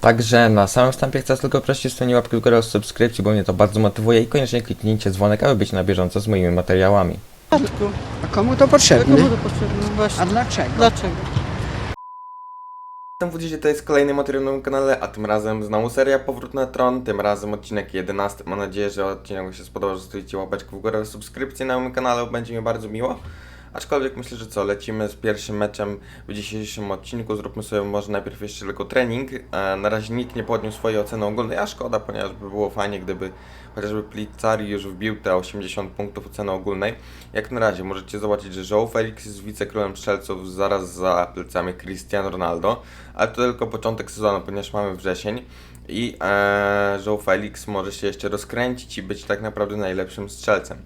Także na samym wstępie chcę tylko prosić o łapki w górę o subskrypcji, bo mnie to bardzo motywuje i koniecznie kliknijcie dzwonek, aby być na bieżąco z moimi materiałami. A komu to potrzebne? komu to potrzebne? A Właśnie. dlaczego? Dlaczego? Witam w dzisiaj, to jest kolejny materiał na moim kanale, a tym razem znowu seria Powrót na Tron, tym razem odcinek 11. Mam nadzieję, że odcinek się spodobał, że zostawicie łapeczkę w górę, subskrypcję na moim kanale, będzie mi bardzo miło. Aczkolwiek myślę, że co, lecimy z pierwszym meczem w dzisiejszym odcinku, zróbmy sobie może najpierw jeszcze tylko trening. E, na razie nikt nie podniósł swojej oceny ogólnej, a szkoda, ponieważ by było fajnie, gdyby chociażby Plizzari już wbił te 80 punktów oceny ogólnej. Jak na razie możecie zobaczyć, że Joe Felix jest wicekrólem strzelców zaraz za plecami Cristiano Ronaldo, ale to tylko początek sezonu, ponieważ mamy wrzesień i e, Joe Felix może się jeszcze rozkręcić i być tak naprawdę najlepszym strzelcem.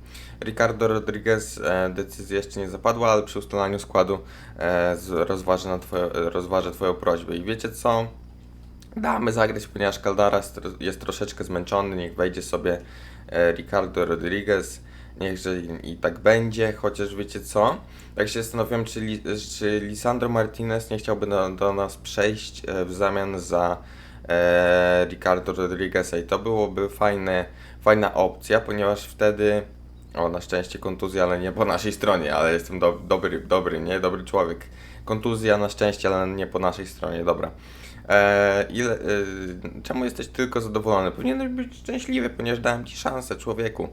Ricardo Rodriguez e, decyzja jeszcze nie zapadła, ale przy ustalaniu składu e, na twoje, rozważę Twoją prośbę. I wiecie co? Damy zagrać, ponieważ Caldara jest tro- jest troszeczkę zmęczony, niech wejdzie sobie e, Ricardo Rodriguez, niechże i, tak będzie, chociaż wiecie co? Jak się zastanawiam, czy, czy Lisandro Martinez nie chciałby do, do nas przejść e, w zamian za Ricardo Rodrigueza i to byłoby fajne, fajna opcja, ponieważ wtedy, o na szczęście kontuzja, ale nie po naszej stronie, ale jestem do, dobry, dobry, nie? Dobry człowiek. Kontuzja na szczęście, ale nie po naszej stronie, dobra. E, ile, e, czemu jesteś tylko zadowolony? Powinieneś być szczęśliwy, ponieważ dałem Ci szansę, człowieku.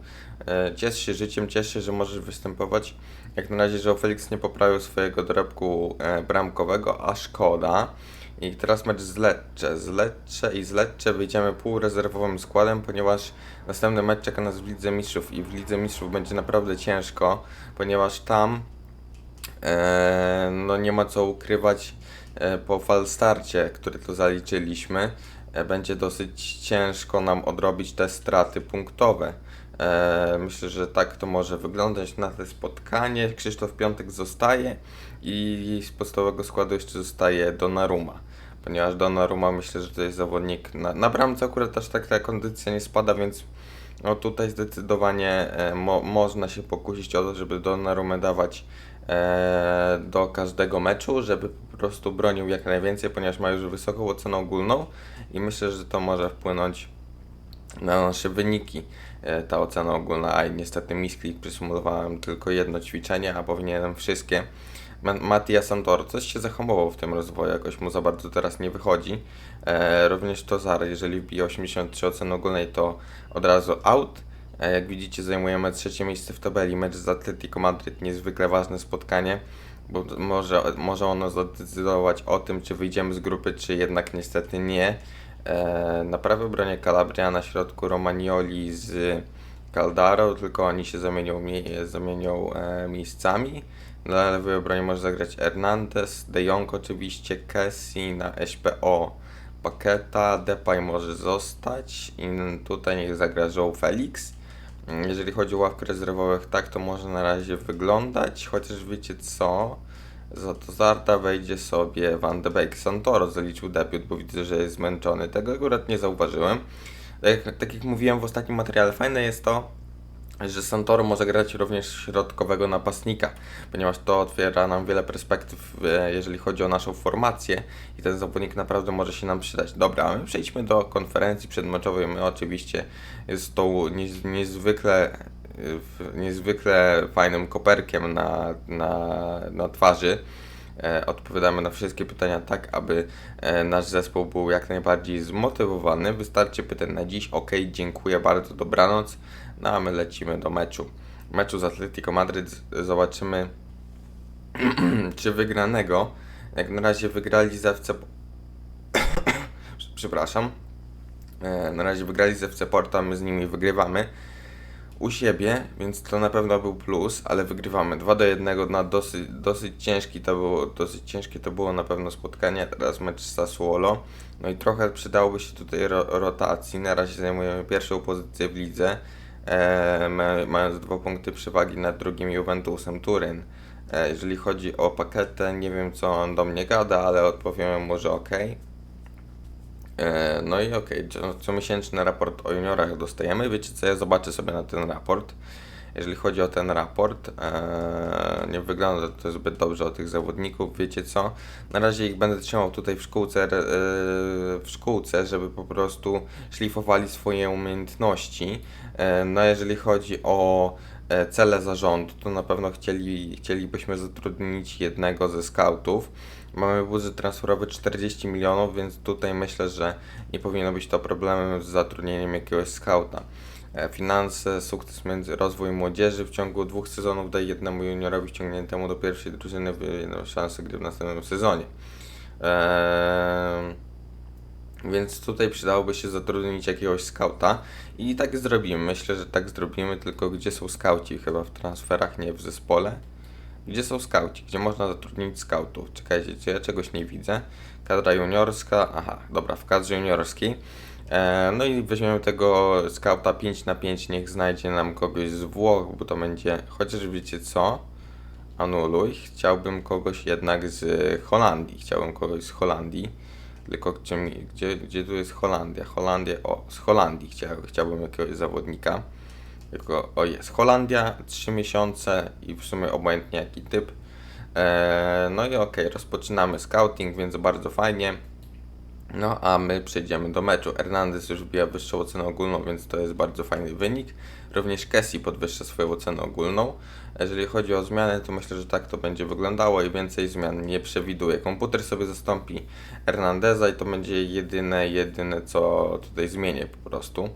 E, ciesz się życiem, ciesz się, że możesz występować. Jak na razie, że Felix nie poprawił swojego dorobku e, bramkowego, a szkoda. I teraz mecz z Lecce. Z Lecce i z Lecce wyjdziemy półrezerwowym składem, ponieważ następny mecz czeka nas w Lidze Mistrzów i w Lidze Mistrzów będzie naprawdę ciężko, ponieważ tam e, no nie ma co ukrywać e, po falstarcie, który tu zaliczyliśmy. E, będzie dosyć ciężko nam odrobić te straty punktowe. E, myślę, że tak to może wyglądać na to spotkanie. Krzysztof Piątek zostaje i z podstawowego składu jeszcze zostaje Donnarumma. Ponieważ Donnarumma myślę, że to jest zawodnik na, na bramce akurat też tak ta kondycja nie spada, więc no tutaj zdecydowanie e, mo, można się pokusić o to, żeby Donnarumę dawać e, do każdego meczu, żeby po prostu bronił jak najwięcej, ponieważ ma już wysoką ocenę ogólną i myślę, że to może wpłynąć na nasze wyniki e, ta ocena ogólna, a niestety misklik przysumowałem tylko jedno ćwiczenie, a powinienem wszystkie. Ma- Mattia Santoro coś się zahamował w tym rozwoju, jakoś mu za bardzo teraz nie wychodzi. E, również Tozar, jeżeli wbije 83 oceny ogólnej, to od razu out. E, jak widzicie, zajmujemy trzecie miejsce w tabeli. Mecz z Atletico Madryt, niezwykle ważne spotkanie, bo może, może ono zadecydować o tym, czy wyjdziemy z grupy, czy jednak niestety nie. E, na prawej obronie Calabria, na środku Romagnoli z Caldaro, tylko oni się zamienią, mie- zamienią e, miejscami. Na lewej obronie może zagrać Hernandez, De Jong oczywiście, Kessi na SPO, Paketa, Depay może zostać i tutaj niech zagra Joe Felix. Jeżeli chodzi o ławkę rezerwowych, tak to może na razie wyglądać, chociaż wiecie co? Za to Zarta wejdzie sobie Van de Beek. Santoro zaliczył debiut, bo widzę, że jest zmęczony. Tego akurat nie zauważyłem. Tak, tak jak mówiłem w ostatnim materiale, fajne jest to, że Santoro może grać również środkowego napastnika, ponieważ to otwiera nam wiele perspektyw, e, jeżeli chodzi o naszą formację i ten zawodnik naprawdę może się nam przydać. Dobra, a my przejdźmy do konferencji przedmeczowej. My oczywiście jest tą niez, niezwykle, e, niezwykle fajnym koperkiem na, na, na twarzy. E, odpowiadamy na wszystkie pytania tak, aby nasz zespół był jak najbardziej zmotywowany. Wystarczy pytań na dziś. Ok, dziękuję bardzo, dobranoc. No a my lecimy do meczu. Meczu z Atletico Madryt. Zobaczymy, czy wygranego. Jak na razie wygrali z FC... Przepraszam. E, Na razie wygrali z FC Porto, a my z nimi wygrywamy. U siebie, więc to na pewno był plus, ale wygrywamy. 2 do 1 na dosyć, dosyć ciężki to było, dosyć ciężkie to było na pewno spotkanie, teraz mecz z Sassuolo, no i trochę przydałoby się tutaj ro, rotacji, na razie zajmujemy pierwszą pozycję w lidze, mając dwa punkty przewagi nad drugim Juventusem Turyn. E, jeżeli chodzi o paketę, nie wiem co on do mnie gada, ale odpowiem mu, że okej. E, No i co- comiesięczny raport o juniorach dostajemy. Wiecie co, ja zobaczę sobie na ten raport. jeżeli chodzi o ten raport. E, nie wygląda to zbyt dobrze o tych zawodników, wiecie co? Na razie ich będę trzymał tutaj w szkółce, e, w szkółce, żeby po prostu szlifowali swoje umiejętności. E, no jeżeli chodzi o e, cele zarządu, to na pewno chcieli, chcielibyśmy zatrudnić jednego ze scoutów. Mamy budżet transferowy 40 milionów, więc tutaj myślę, że nie powinno być to problemem z zatrudnieniem jakiegoś skauta. E, Finanse, sukces między rozwój młodzieży w ciągu dwóch sezonów daje jednemu juniorowi ściągniętemu do pierwszej drużyny szansę gry w następnym sezonie. Eee, więc tutaj przydałoby się zatrudnić jakiegoś skauta i tak zrobimy. Myślę, że tak zrobimy, tylko gdzie są skauci? Chyba w transferach, nie w zespole. Gdzie są skauci? Gdzie można zatrudnić skautów? Czekajcie, czy ja czegoś nie widzę? Kadra juniorska, aha, dobra, w kadrze juniorskiej. E, no i weźmiemy tego skauta 5 na 5 niech znajdzie nam kogoś z Włoch, bo to będzie, chociaż wiecie co? Anuluj. Chciałbym kogoś jednak z Holandii. Chciałbym kogoś z Holandii. Tylko gdzie, gdzie, gdzie tu jest Holandia? Holandia, o, z Holandii chciał, chciałbym jakiegoś zawodnika. Tylko, o jest, Holandia, 3 miesiące i w sumie obojętnie jaki typ. E, no i okej, rozpoczynamy scouting, więc bardzo fajnie. No a my przejdziemy do meczu. Hernandez już wbija wyższą ocenę ogólną, więc to jest bardzo fajny wynik. Również Kessi podwyższa swoją ocenę ogólną. Jeżeli chodzi o zmiany, to myślę, że tak to będzie wyglądało i więcej zmian nie przewiduję. Komputer sobie zastąpi Hernandeza i to będzie jedyne, jedyne co tutaj zmienię po prostu.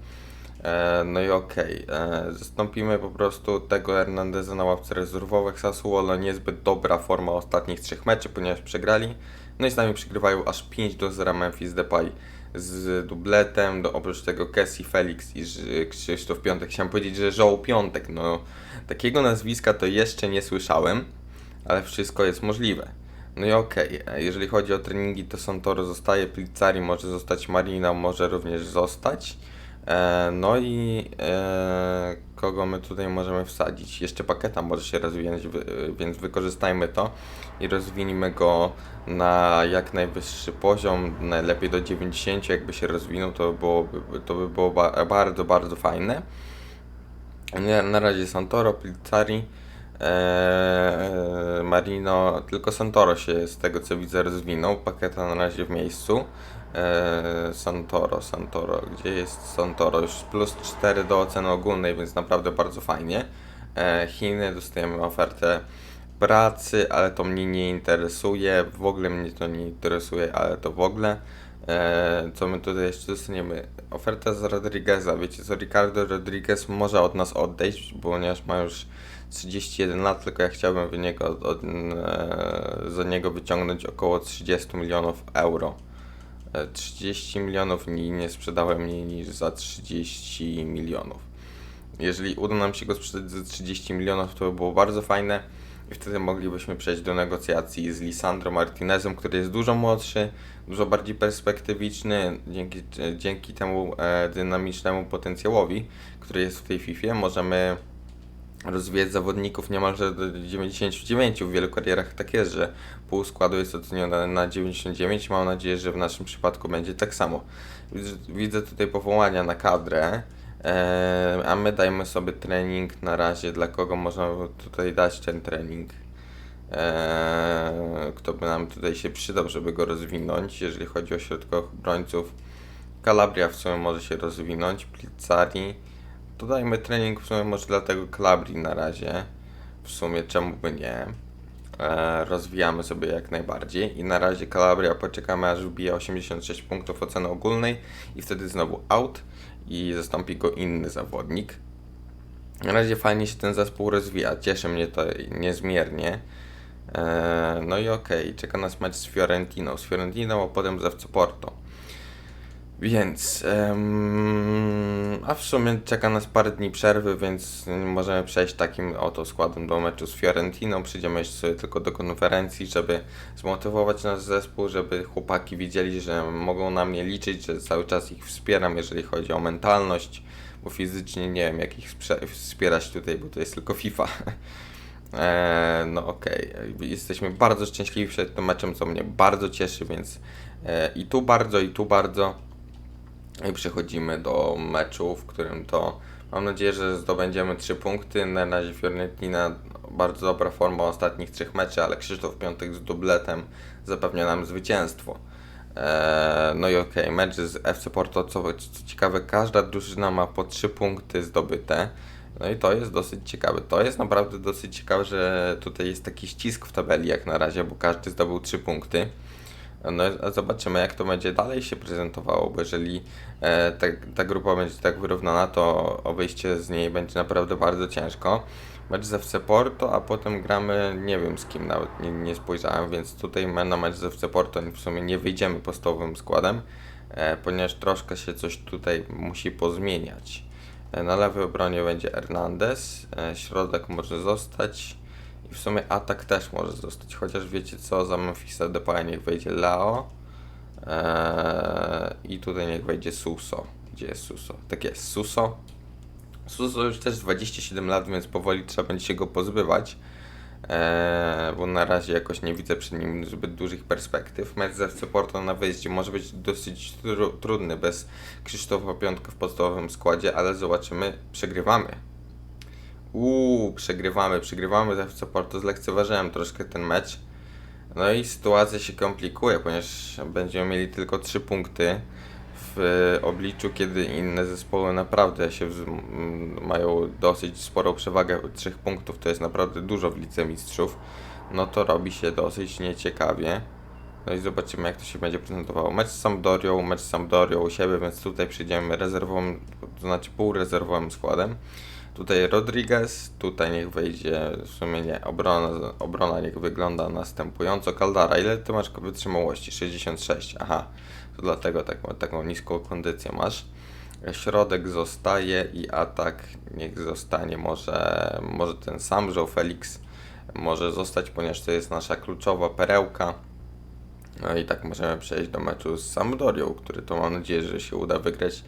E, No i okej, e, zastąpimy po prostu tego Hernandeza na ławce rezerwowych. Sassuolo niezbyt dobra forma ostatnich trzech meczy, ponieważ przegrali. No i z nami przegrywają aż 5 do 0 Memphis Depay z dubletem, do, oprócz tego Kessi, Felix i Krzysztof Piątek. Chciałem powiedzieć, że Żoł Piątek, no takiego nazwiska to jeszcze nie słyszałem, ale wszystko jest możliwe. No i okej, e, jeżeli chodzi o treningi, to Santoro zostaje, Plizzari może zostać, Marina może również zostać. E, no i e, kogo my tutaj możemy wsadzić? Jeszcze paketa może się rozwijać, więc wykorzystajmy to i rozwinijmy go na jak najwyższy poziom, najlepiej do 90, jakby się rozwinął, to, byłoby, to by było ba bardzo, bardzo fajne. Na razie Santoro, Plizzari, eee, Marino, tylko Santoro się z tego co widzę rozwinął, Paketa na razie w miejscu. Eee, Santoro, Santoro, gdzie jest Santoro? Już plus 4 do oceny ogólnej, więc naprawdę bardzo fajnie. Eee, Chiny, dostajemy ofertę pracy, ale to mnie nie interesuje, w ogóle mnie to nie interesuje, ale to w ogóle. Eee, co my tutaj jeszcze dostaniemy? Oferta z Rodrigueza. Wiecie co, Ricardo Rodriguez może od nas odejść, ponieważ ma już 31 lat, tylko ja chciałbym niego, od, od, e, za niego wyciągnąć około 30 milionów euro. E, 30 milionów nie, sprzedałem mniej niż za 30 milionów. Jeżeli uda nam się go sprzedać za 30 milionów, to by było bardzo fajne i wtedy moglibyśmy przejść do negocjacji z Lisandro Martinezem, który jest dużo młodszy, dużo bardziej perspektywiczny. Dzięki, dzięki temu e, dynamicznemu potencjałowi, który jest w tej FIFA, możemy rozwijać zawodników niemalże do 99. W wielu karierach tak jest, że pół składu jest ocenione na 99. Mam nadzieję, że w naszym przypadku będzie tak samo. Widzę, tutaj powołania na kadrę. Eee, a my dajmy sobie trening na razie, dla kogo można tutaj dać ten trening. Eee, kto by nam tutaj się przydał, żeby go rozwinąć, jeżeli chodzi o środkowych obrońców. Calabria w sumie może się rozwinąć, Plizzari. To dajmy trening w sumie może dla tego Calabrii na razie. W sumie czemu by nie. E, rozwijamy sobie jak najbardziej i na razie Calabria poczekamy aż wbije 86 punktów oceny ogólnej i wtedy znowu out i zastąpi go inny zawodnik. Na razie fajnie się ten zespół rozwija, cieszy mnie to niezmiernie. E, no i okej, czeka nas mecz z Fiorentiną, z Fiorentiną, a potem z FC Porto. Więc, em, a w sumie czeka nas parę dni przerwy, więc możemy przejść takim oto składem do meczu z Fiorentiną. Przyjdziemy jeszcze sobie tylko do konferencji, żeby zmotywować nasz zespół, żeby chłopaki widzieli, że mogą na mnie liczyć, że cały czas ich wspieram, jeżeli chodzi o mentalność, bo fizycznie nie wiem, jak ich wspierać tutaj, bo to jest tylko FIFA. Eee, no okej, jesteśmy bardzo szczęśliwi przed tym meczem, co mnie bardzo cieszy, więc e, i tu bardzo, i tu bardzo. I przechodzimy do meczu, w którym to Mam nadzieję, że zdobędziemy 3 punkty. Na razie Fiorentina bardzo dobra forma ostatnich trzech meczy, ale Krzysztof Piątek z dubletem zapewnia nam zwycięstwo. Eee, no i okej, mecz z FC Porto, co, co ciekawe, każda drużyna ma po 3 punkty zdobyte. No i to jest dosyć ciekawe. To jest naprawdę dosyć ciekawe, że tutaj jest taki ścisk w tabeli jak na razie, bo każdy zdobył 3 punkty. No zobaczymy jak to będzie dalej się prezentowało, bo jeżeli e, ta, ta grupa będzie tak wyrównana, to o wyjście z niej będzie naprawdę bardzo ciężko. Mecz z FC Porto, a potem gramy nie wiem z kim nawet, nie, nie spojrzałem, więc tutaj na mecz z FC Porto w sumie nie wyjdziemy podstawowym składem, e, ponieważ troszkę się coś tutaj musi pozmieniać. E, na lewej obronie będzie Hernandez, środek może zostać i w sumie atak też może zostać, chociaż wiecie co, za Memphisa Depaya niech wejdzie Leo e, i tutaj niech wejdzie Suso. Gdzie jest Suso? Tak jest, Suso. Suso już też 27 lat, więc powoli trzeba będzie się go pozbywać. Eee, bo na razie jakoś nie widzę przed nim zbyt dużych perspektyw. Mecz z Porto na wyjście może być dosyć tru trudny bez Krzysztofa Piątka w podstawowym składzie, ale zobaczymy. Przegrywamy. Uuu, przegrywamy, przegrywamy z FC Porto. Zlekceważyłem troszkę ten mecz. No i sytuacja się komplikuje, ponieważ będziemy mieli tylko 3 punkty w obliczu, kiedy inne zespoły naprawdę się mają dosyć sporą przewagę 3 punktów, to jest naprawdę dużo w Lidze Mistrzów, no to robi się dosyć nieciekawie. No i zobaczymy jak to się będzie prezentowało. Mecz z Sampdorią, mecz z Sampdorią u siebie, więc tutaj przyjdziemy rezerwowym, to znaczy półrezerwowym składem. Tutaj Rodriguez, tutaj niech wejdzie, w sumie nie, obrona, obrona niech wygląda następująco. Caldara, ile ty masz wytrzymałości? 66, aha, to dlatego tak, taką niską kondycję masz. Środek zostaje i atak niech zostanie, może, może ten sam Joe Felix może zostać, ponieważ to jest nasza kluczowa perełka. No i tak możemy przejść do meczu z Sampdorią, który to mam nadzieję, że się uda wygrać.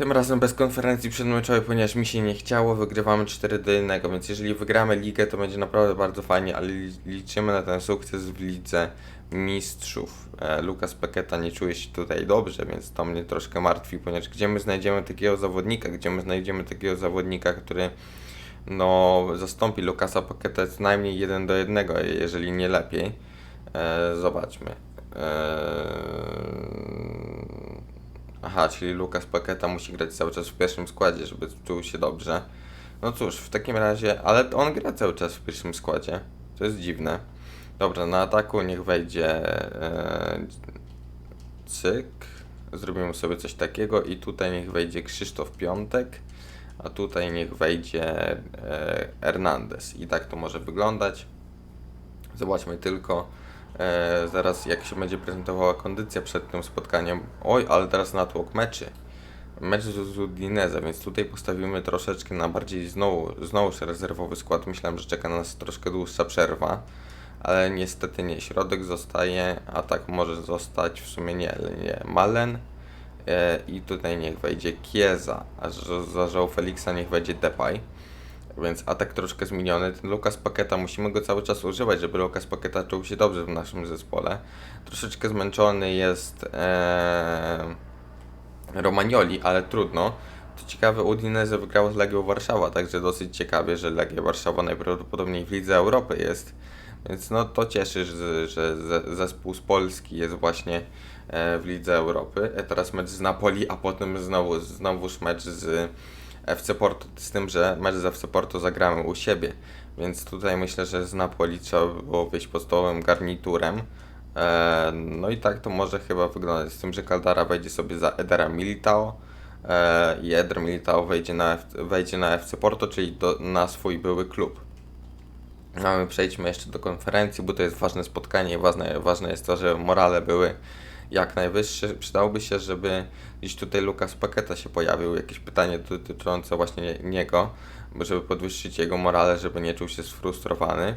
Tym razem bez konferencji przedmeczowej, ponieważ mi się nie chciało, wygrywamy 4 do 1, więc jeżeli wygramy ligę, to będzie naprawdę bardzo fajnie, ale li- liczymy na ten sukces w lidze mistrzów. E, Lukas Peketa nie czuje się tutaj dobrze, więc to mnie troszkę martwi, ponieważ gdzie my znajdziemy takiego zawodnika, gdzie my znajdziemy takiego zawodnika, który no, zastąpi Lukasa Peketa co najmniej 1 do 1, jeżeli nie lepiej. E, zobaczmy. Eee... Aha, czyli Lukas Paketa musi grać cały czas w pierwszym składzie, żeby czuł się dobrze. No cóż, w takim razie, ale on gra cały czas w pierwszym składzie. To jest dziwne. Dobra, na ataku niech wejdzie e, cyk. Zrobimy sobie coś takiego i tutaj niech wejdzie Krzysztof Piątek, a tutaj niech wejdzie e, Hernandez. I tak to może wyglądać. Zobaczmy tylko e, zaraz jak się będzie prezentowała kondycja przed tym spotkaniem. Oj, ale teraz natłok meczy. Mecz z Udinese, więc tutaj postawimy troszeczkę na bardziej znowu, znowuż rezerwowy skład. Myślałem, że czeka nas troszkę dłuższa przerwa, ale niestety nie. Środek zostaje, atak może zostać, w sumie nie, nie. Malen e, i tutaj niech wejdzie Kieza, a za João Felixa niech wejdzie Depay. Więc atak troszkę zmieniony. Ten Lukas Paketa musimy go cały czas używać, żeby Lukas Paketa czuł się dobrze w naszym zespole. Troszeczkę zmęczony jest e, Romagnoli, ale trudno. To ciekawe, Udinese wygrało z Legią Warszawa, także dosyć ciekawie, że Legia Warszawa najprawdopodobniej w Lidze Europy jest. Więc no to cieszy, że, że ze- zespół z Polski jest właśnie e, w Lidze Europy. E, Teraz mecz z Napoli, a potem znowu, znowuż mecz z FC Porto. Z tym, że mecz z FC Porto zagramy u siebie. Więc tutaj myślę, że z Napoli trzeba by było wyjść podstawowym garniturem. E, no i tak to może chyba wyglądać. Z tym, że Caldara wejdzie sobie za Edera Militao e, i Eder Militao wejdzie na, wejdzie na FC Porto, czyli do, na swój były klub. No, A my przejdźmy jeszcze do konferencji, bo to jest ważne spotkanie i ważne, ważne jest to, że morale były jak najwyższe. Przydałoby się, żeby gdzieś tutaj Lukas Paketa się pojawił, jakieś pytanie dotyczące właśnie nie- niego, żeby podwyższyć jego morale, żeby nie czuł się sfrustrowany.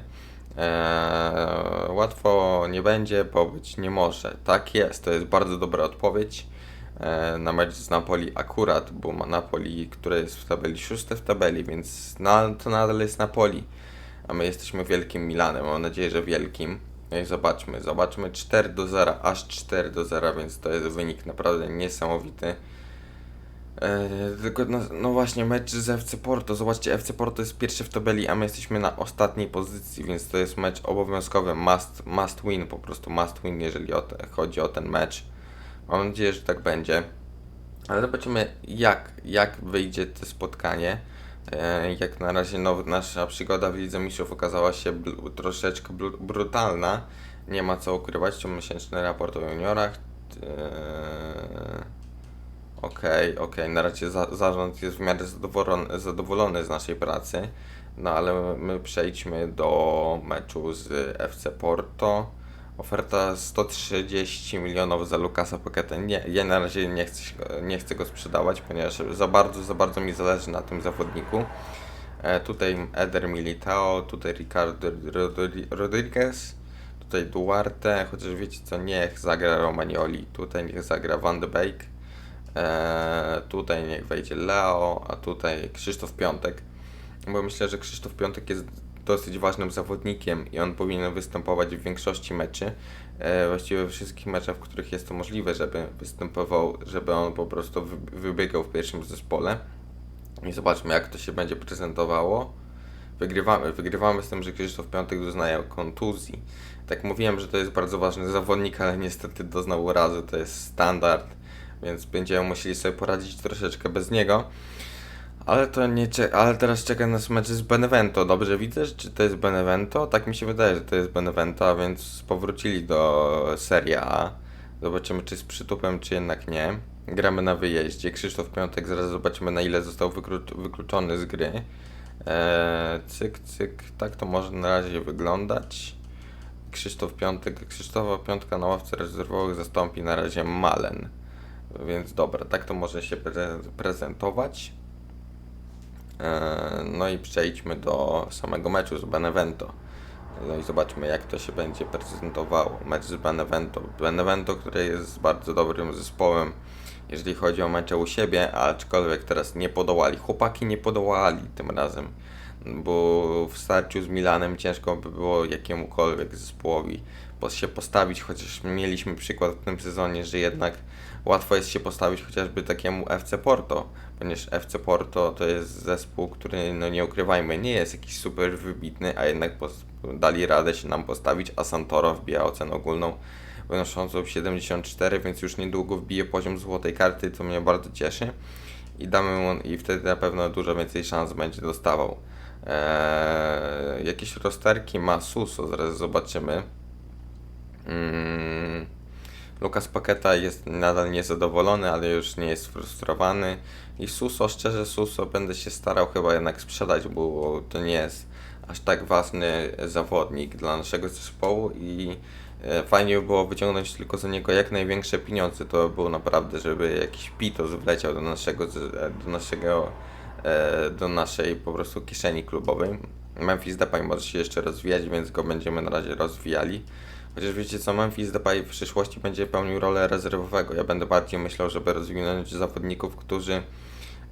Eee, łatwo nie będzie, bo być nie może. Tak jest, to jest bardzo dobra odpowiedź e, na mecz z Napoli akurat, bo ma Napoli, które jest w tabeli szóste w tabeli, więc na, to nadal jest Napoli, a my jesteśmy wielkim Milanem, mam nadzieję, że wielkim. No i zobaczmy, zobaczmy 4 do 0, aż 4 do 0, więc to jest wynik naprawdę niesamowity. E, tylko no, no właśnie mecz z FC Porto. Zobaczcie, FC Porto jest pierwszy w tabeli, a my jesteśmy na ostatniej pozycji, więc to jest mecz obowiązkowy, must, must win, po prostu must win, jeżeli o te, chodzi o ten mecz. Mam nadzieję, że tak będzie. Ale zobaczymy, jak, jak wyjdzie to spotkanie. E, jak na razie no, nasza przygoda w Lidze Mistrzów okazała się bl- troszeczkę bl- brutalna. Nie ma co ukrywać, to miesięczny raport o juniorach. E, Okej, okej, na razie za, zarząd jest w miarę zadowolony, zadowolony z naszej pracy, no ale my przejdźmy do meczu z FC Porto. Oferta 130 milionów za Lukasa Paquetę. Nie, ja na razie nie chcę, nie chcę go sprzedawać, ponieważ za bardzo, za bardzo mi zależy na tym zawodniku. E, tutaj Eder Militao, tutaj Ricardo Rodri- Rodriguez, tutaj Duarte, chociaż wiecie co, niech zagra Romagnoli, tutaj niech zagra Van de Beek. Eee, tutaj niech wejdzie Leo, a tutaj Krzysztof Piątek. Bo myślę, że Krzysztof Piątek jest dosyć ważnym zawodnikiem i on powinien występować w większości meczy. E, właściwie we wszystkich meczach, w których jest to możliwe, żeby występował, żeby on po prostu wy- wybiegał w pierwszym zespole. I zobaczmy, jak to się będzie prezentowało. Wygrywamy, wygrywamy z tym, że Krzysztof Piątek doznaje kontuzji. Tak mówiłem, że to jest bardzo ważny zawodnik, ale niestety doznał urazy, to jest standard, więc będziemy musieli sobie poradzić troszeczkę bez niego. Ale to nie ale teraz czeka nas mecz z Benevento. Dobrze widzę, czy to jest Benevento? Tak mi się wydaje, że to jest Benevento, a więc powrócili do Serie A. Zobaczymy, czy z przytupem, czy jednak nie. Gramy na wyjeździe. Krzysztof Piątek, zaraz zobaczymy, na ile został wyklu- wykluczony z gry. Eee, cyk, cyk, tak to może na razie wyglądać. Krzysztof Piątek, Krzysztofa Piątka na ławce rezerwowych zastąpi na razie Malen. Więc dobra, tak to może się pre- prezentować. Eee, No i przejdźmy do samego meczu z Benevento. No i zobaczmy, jak to się będzie prezentowało. Mecz z Benevento. Benevento, które jest bardzo dobrym zespołem, jeżeli chodzi o mecze u siebie, aczkolwiek teraz nie podołali. Chłopaki nie podołali tym razem, bo w starciu z Milanem ciężko by było jakiemukolwiek zespołowi po- się postawić, chociaż mieliśmy przykład w tym sezonie, że jednak łatwo jest się postawić chociażby takiemu FC Porto, ponieważ FC Porto to jest zespół, który, no nie ukrywajmy, nie jest jakiś super wybitny, a jednak dali radę się nam postawić, a Santoro wbija ocenę ogólną wynoszącą 74, więc już niedługo wbije poziom złotej karty, co mnie bardzo cieszy i damy mu, i wtedy na pewno dużo więcej szans będzie dostawał. Eee, jakieś rozterki ma Suso, zaraz zobaczymy. Mm, Lukas Paketa jest nadal niezadowolony, ale już nie jest frustrowany. I Suso, szczerze Suso, będę się starał chyba jednak sprzedać, bo to nie jest aż tak ważny zawodnik dla naszego zespołu i e, fajnie by było wyciągnąć tylko za niego jak największe pieniądze. To by było naprawdę, żeby jakiś pitos wleciał do naszego, e, do naszego, e, do naszej po prostu kieszeni klubowej. Memphis Depay może się jeszcze rozwijać, więc go będziemy na razie rozwijali. Chociaż wiecie co, Memphis Depay w przyszłości będzie pełnił rolę rezerwowego. Ja będę bardziej myślał, żeby rozwinąć zawodników, którzy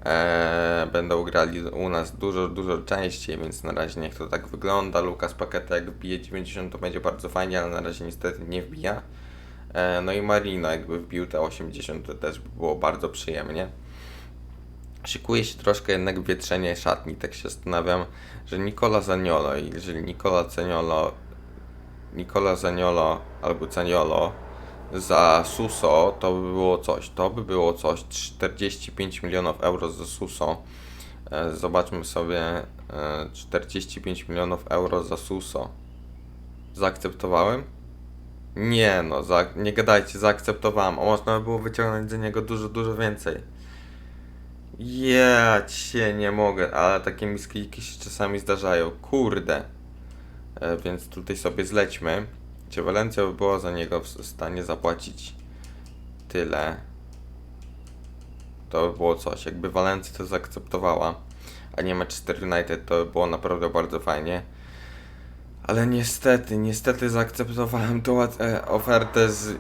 e, będą grali u nas dużo, dużo częściej, więc na razie niech to tak wygląda. Lukas Paketa jak wbije 90 to będzie bardzo fajnie, ale na razie niestety nie wbija. E, no i Marino jakby wbił te 80 to też by było bardzo przyjemnie. Szykuje się troszkę jednak wietrzenie szatni, tak się zastanawiam, że Nicola Zaniolo, jeżeli Nicola Zaniolo Nicola Zaniolo albo Zaniolo za Suso to by było coś. To by było coś. 45 milionów euro za Suso. E, Zobaczmy sobie. e, 45 milionów euro za Suso. Zaakceptowałem? Nie no, za, nie gadajcie, zaakceptowałem. A można by było wyciągnąć za niego dużo, dużo więcej. Ja cię nie mogę, ale takie miskliki się czasami zdarzają. Kurde. E, więc tutaj sobie zlećmy. Czy Walencja by była za niego w stanie zapłacić tyle? To by było coś. Jakby Walencja to zaakceptowała, a nie Manchester United, to by było naprawdę bardzo fajnie. Ale niestety, niestety zaakceptowałem tą e, ofertę z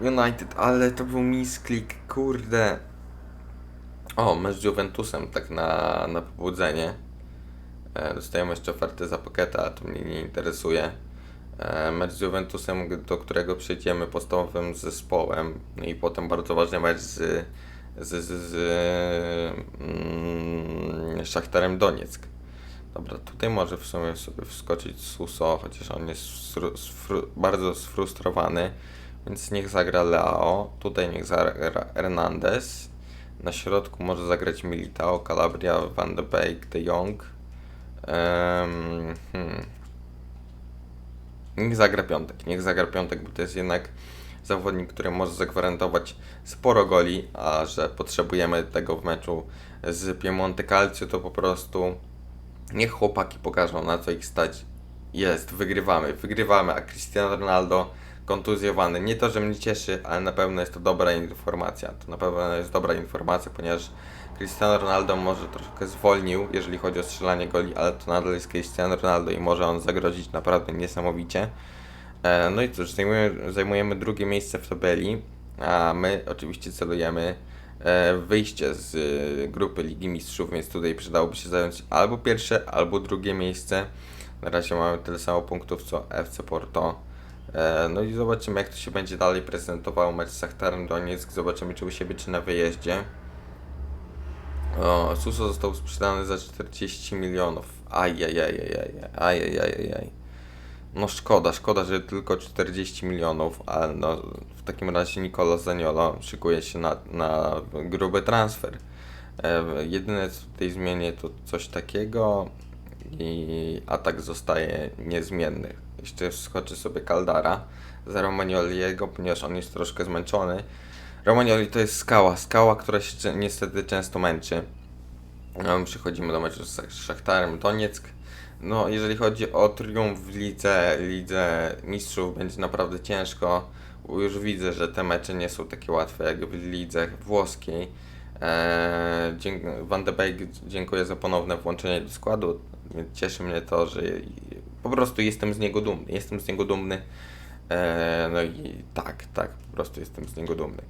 United, ale to był misklik, kurde. O, mecz z Juventusem, tak na, na pobudzenie. E, Dostajemy jeszcze ofertę za Paketa, ale to mnie nie interesuje. E, Mecz z Juventusem, do którego przejdziemy podstawowym zespołem. I potem bardzo ważny mecz z z, z, z mm, Donieck. Dobra, tutaj może w sumie sobie wskoczyć Suso, chociaż on jest sfru, sfru, bardzo sfrustrowany, więc niech zagra Leao, tutaj niech zagra Hernandez, na środku może zagrać Militao, Calabria, Van de Beek, De Jong. Hmm. Niech zagra piątek, niech zagra piątek, bo to jest jednak zawodnik, który może zagwarantować sporo goli, a że potrzebujemy tego w meczu z Piemonte Calcio, to po prostu niech chłopaki pokażą na co ich stać. Jest, wygrywamy, wygrywamy, a Cristiano Ronaldo kontuzjowany. Nie to, że mnie cieszy, ale na pewno jest to dobra informacja. To na pewno jest dobra informacja, ponieważ Cristiano Ronaldo może troszkę zwolnił, jeżeli chodzi o strzelanie goli, ale to nadal jest Cristiano Ronaldo i może on zagrozić naprawdę niesamowicie. E, No i cóż, zajmujemy, zajmujemy drugie miejsce w tabeli, a my oczywiście celujemy e, wyjście z e, grupy Ligi Mistrzów, więc tutaj przydałoby się zająć albo pierwsze, albo drugie miejsce. Na razie mamy tyle samo punktów co FC Porto. No i zobaczymy jak to się będzie dalej prezentowało mecz z Szachtarem Donieck, zobaczymy czy u siebie, czy na wyjeździe. O, Suso został sprzedany za 40 milionów. Ajajajajaj, ajajajajaj. No szkoda, szkoda, że tylko 40 milionów, ale no w takim razie Nicola Zaniolo szykuje się na, na gruby transfer. E, jedyne co tutaj zmienię to coś takiego i atak zostaje niezmienny. Jeszcze wskoczy sobie Caldara za Romagnoliego, ponieważ on jest troszkę zmęczony. Romagnoli to jest skała, skała, która się niestety często męczy. No, Przechodzimy do meczu z Szachtarem Donieck. No, jeżeli chodzi o triumf w lidze, lidze mistrzów, będzie naprawdę ciężko. Już widzę, że te mecze nie są takie łatwe jak w lidze włoskiej. Eee, Van de Beek dziękuję za ponowne włączenie do składu. Cieszy mnie to, że po prostu jestem z niego dumny. Jestem z niego dumny. Eee, no i tak, tak, po prostu jestem z niego dumny.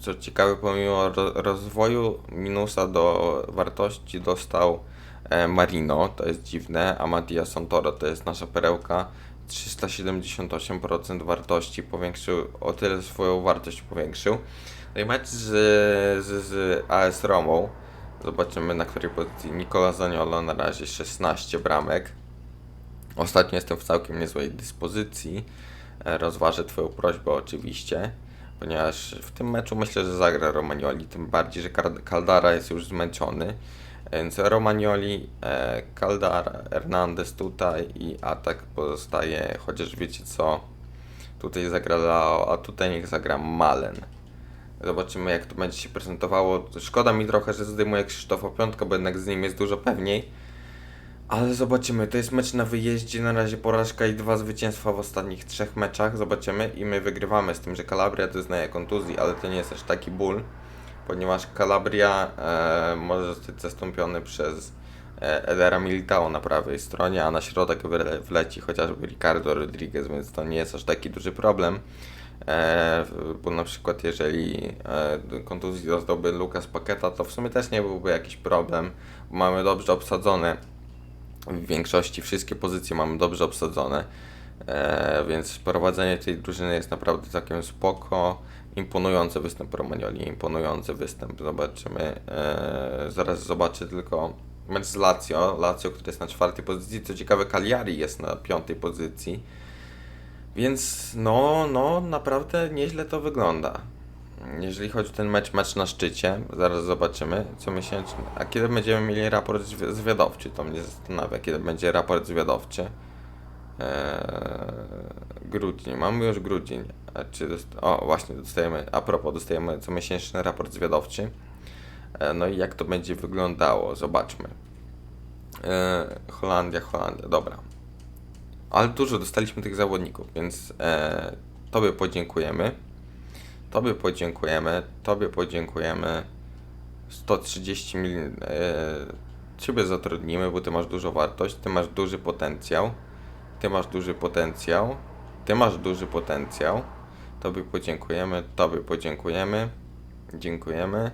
Co ciekawe, pomimo ro- rozwoju minusa do wartości dostał e, Marino, to jest dziwne, a Mattia Santoro to jest nasza perełka. 378% wartości powiększył, o tyle swoją wartość powiększył. No i mecz z, z, z AS Romą. Zobaczymy na której pozycji Nicola Zaniolo, na razie 16 bramek. Ostatnio jestem w całkiem niezłej dyspozycji. E, Rozważę Twoją prośbę oczywiście, ponieważ w tym meczu myślę, że zagra Romagnoli, tym bardziej, że Caldara jest już zmęczony. Więc Romagnoli, e, Caldara, Hernandez tutaj i atak pozostaje, chociaż wiecie co, tutaj zagra Lao, a tutaj niech zagra Malen. Zobaczymy jak to będzie się prezentowało. Szkoda mi trochę, że zdejmuję Krzysztofa Piątka, bo jednak z nim jest dużo pewniej. Ale zobaczymy, to jest mecz na wyjeździe, na razie porażka i dwa zwycięstwa w ostatnich trzech meczach, zobaczymy i my wygrywamy z tym, że Calabria doznaje kontuzji, ale to nie jest aż taki ból, ponieważ Calabria e, może zostać zastąpiony przez e, Edera Militao na prawej stronie, a na środek wle- wleci chociażby Ricardo Rodriguez, więc to nie jest aż taki duży problem. E, bo na przykład jeżeli e, kontuzji dostałby Lucas Paqueta, to w sumie też nie byłby jakiś problem, bo mamy dobrze obsadzone w większości wszystkie pozycje mamy dobrze obsadzone, e, więc prowadzenie tej drużyny jest naprawdę całkiem spoko. Imponujący występ Romagnoli, imponujący występ. Zobaczymy. E, zaraz zobaczę tylko mecz z Lazio. Lazio, który jest na czwartej pozycji. Co ciekawe, Cagliari jest na piątej pozycji. Więc no, no, naprawdę nieźle to wygląda. Jeżeli chodzi o ten mecz, mecz na szczycie, zaraz zobaczymy co miesięczny. A kiedy będziemy mieli raport zwi- zwiadowczy, to mnie zastanawia, kiedy będzie raport zwiadowczy. Eee, grudzień, mamy już grudzień. A czy o, właśnie dostajemy, a propos, dostajemy comiesięczny raport zwiadowczy. E, no i jak to będzie wyglądało, zobaczmy. E, Holandia, Holandia, dobra. Ale dużo dostaliśmy tych zawodników, więc e, Tobie podziękujemy. Tobie podziękujemy, Tobie podziękujemy. 130 milionów. Ciebie zatrudnimy, bo Ty masz dużą wartość, Ty masz duży potencjał. Ty masz duży potencjał. Ty masz duży potencjał. Tobie podziękujemy, Tobie podziękujemy. Dziękujemy.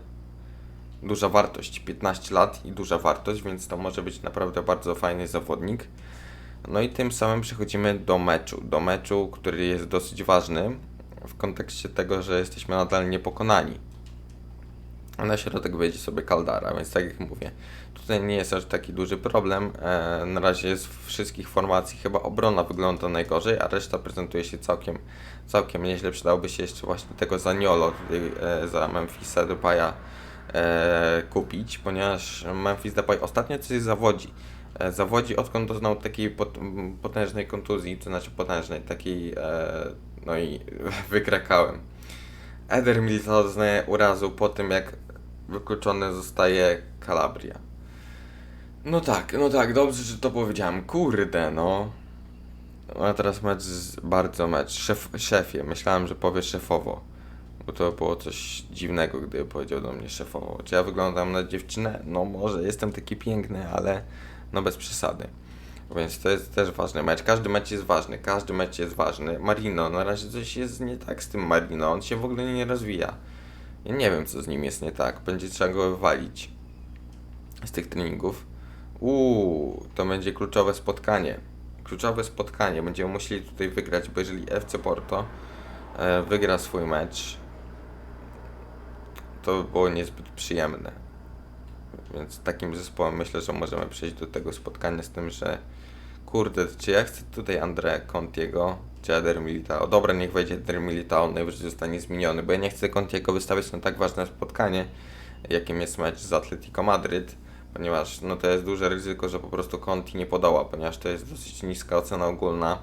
Duża wartość, 15 lat i duża wartość, więc to może być naprawdę bardzo fajny zawodnik. No i tym samym przechodzimy do meczu. Do meczu, który jest dosyć ważny. W kontekście tego, że jesteśmy nadal niepokonani. Na środek wejdzie sobie Kaldara, więc tak jak mówię, tutaj nie jest aż taki duży problem. E, na razie w wszystkich formacji chyba obrona wygląda najgorzej, a reszta prezentuje się całkiem, całkiem nieźle. Przydałoby się jeszcze właśnie tego Zaniolo tutaj e, za Memphisa Depaya e, kupić, ponieważ Memphis Depay ostatnio coś zawodzi. Zawodzi odkąd doznał takiej potężnej kontuzji, to znaczy potężnej, takiej, e, no i wykrakałem. Eder Militao doznaje urazu po tym, jak wykluczony zostaje Calabria. No tak, no tak, dobrze, że to powiedziałem. Kurde, no. A teraz mecz, z, bardzo mecz. Szef, szefie, myślałem, że powie szefowo. Bo to było coś dziwnego, gdy powiedział do mnie szefowo. Czy ja wyglądam na dziewczynę? No może, jestem taki piękny, ale no bez przesady. Więc to jest też ważny mecz. Każdy mecz jest ważny, każdy mecz jest ważny. Marino, na razie coś jest nie tak z tym Marino, on się w ogóle nie rozwija. Ja nie wiem, co z nim jest nie tak. Będzie trzeba go wywalić z tych treningów. Uuu, to będzie kluczowe spotkanie. Kluczowe spotkanie. Będziemy musieli tutaj wygrać, bo jeżeli FC Porto e, wygra swój mecz, to by było niezbyt przyjemne. Więc takim zespołem myślę, że możemy przejść do tego spotkania z tym, że kurde, czy ja chcę tutaj André Contiego, czy Eder Militao? Dobra, niech wejdzie Eder Militao, najwyżej zostanie zmieniony, bo ja nie chcę Contiego wystawiać na tak ważne spotkanie, jakim jest mecz z Atletico Madryt, ponieważ no to jest duże ryzyko, że po prostu Conti nie podoła, ponieważ to jest dosyć niska ocena ogólna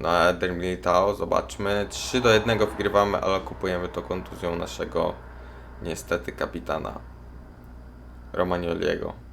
na Eder Militao. Zobaczmy, 3 do 1 wygrywamy, ale kupujemy to kontuzją naszego niestety kapitana. Romagnoliego.